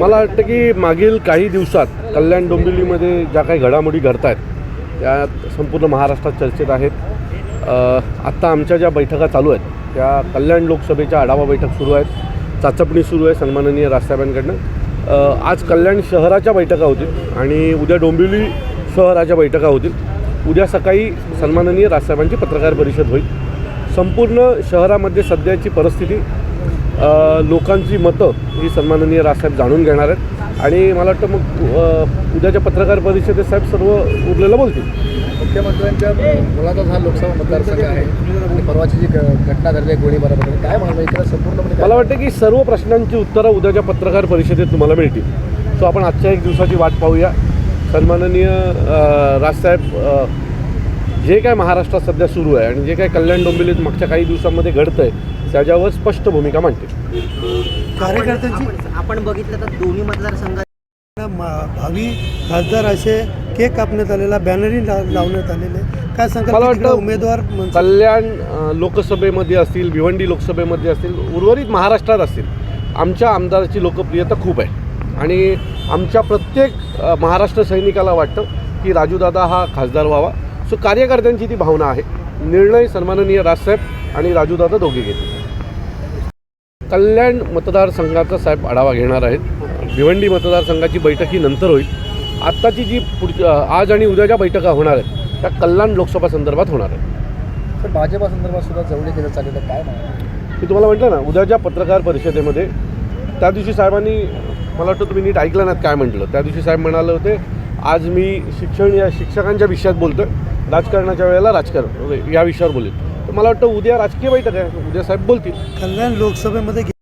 मला वाटतं की मागील काही दिवसात कल्याण डोंबिवलीमध्ये ज्या काही घडामोडी घडत आहेत त्या संपूर्ण महाराष्ट्रात चर्चेत आहेत. आत्ता आमच्या ज्या बैठका चालू आहेत त्या कल्याण लोकसभेच्या आढावा बैठक सुरू आहेत. चाचपणी सुरू आहे सन्माननीय राजसाहेबांकडनं. आज कल्याण शहराच्या बैठका होतील आणि उद्या डोंबिवली शहराच्या बैठका होतील. उद्या सकाळी सन्माननीय राजसाहेबांची पत्रकार परिषद होईल. संपूर्ण शहरामध्ये सध्याची परिस्थिती लोकांची मतं ही सन्माननीय राजसाहेब जाणून घेणार आहेत. आणि मला वाटतं मग उद्याच्या पत्रकार परिषदेत साहेब सर्व उरलेलं बोलतील. मुख्यमंत्र्यांच्या मुलाचा हा लोकसभा मतदारसंघ आहे. आणि परवाची जी घटना घडली आहे गोळीबाराबद्दल काय म्हणणं इकडे संपूर्णपणे मला वाटतं की सर्व प्रश्नांची उत्तरं उद्याच्या पत्रकार परिषदेत तुम्हाला मिळतील. सो आपण आजच्या एक दिवसाची वाट पाहूया. सन्माननीय राजसाहेब जे काय महाराष्ट्रात सध्या सुरू आहे आणि जे काय कल्याण डोंबिवलीत मागच्या काही दिवसांमध्ये घडतं आहे त्याच्यावर स्पष्ट भूमिका मांडतील कार्यकर्त्यांची आपण- आपण बघितलं तर दोन्ही मतदारसंघात भावी खासदार असे केक कापण्यात आलेला बॅनरही ला- लावण्यात आलेले. काय सांगाल? मला वाटतं उमेदवार म्हणजे कल्याण लोकसभेमध्ये असतील भिवंडी लोकसभेमध्ये असतील उर्वरित महाराष्ट्रात असतील आमच्या आमदाराची लोकप्रियता खूप आहे. आणि आमच्या प्रत्येक महाराष्ट्र सैनिकाला वाटतं की राजूदादा हा खासदार व्हावा. सो कार्यकर्त्यांची ती भावना आहे. निर्णय सन्माननीय राजसाहेब आणि राजूदादा दोघे घेतील. कल्याण मतदारसंघाचा साहेब आढावा घेणार आहेत. भिवंडी मतदारसंघाची बैठक ही नंतर होईल. आत्ताची जी पुढची आज आणि उद्या ज्या बैठका होणार आहेत त्या कल्याण लोकसभा संदर्भात होणार आहेत. तर भाजपासंदर्भात सुद्धा जवळी केलं चालेल तर काय मी तुम्हाला म्हटलं ना उद्याच्या पत्रकार परिषदेमध्ये त्या दिवशी साहेबांनी मला वाटतं तुम्ही नीट ऐकलं नाहीत काय म्हटलं. त्या दिवशी साहेब म्हणाले होते आज मी शिक्षण या शिक्षकांच्या विषयात बोलतोय. राजकारणाच्या वेळेला राजकारण म्हणजे या विषयावर बोलेल. तर मला वाटतं उद्या राजकीय बैठक आहे. उद्या साहेब बोलतील. कल्याण लोकसभेमध्ये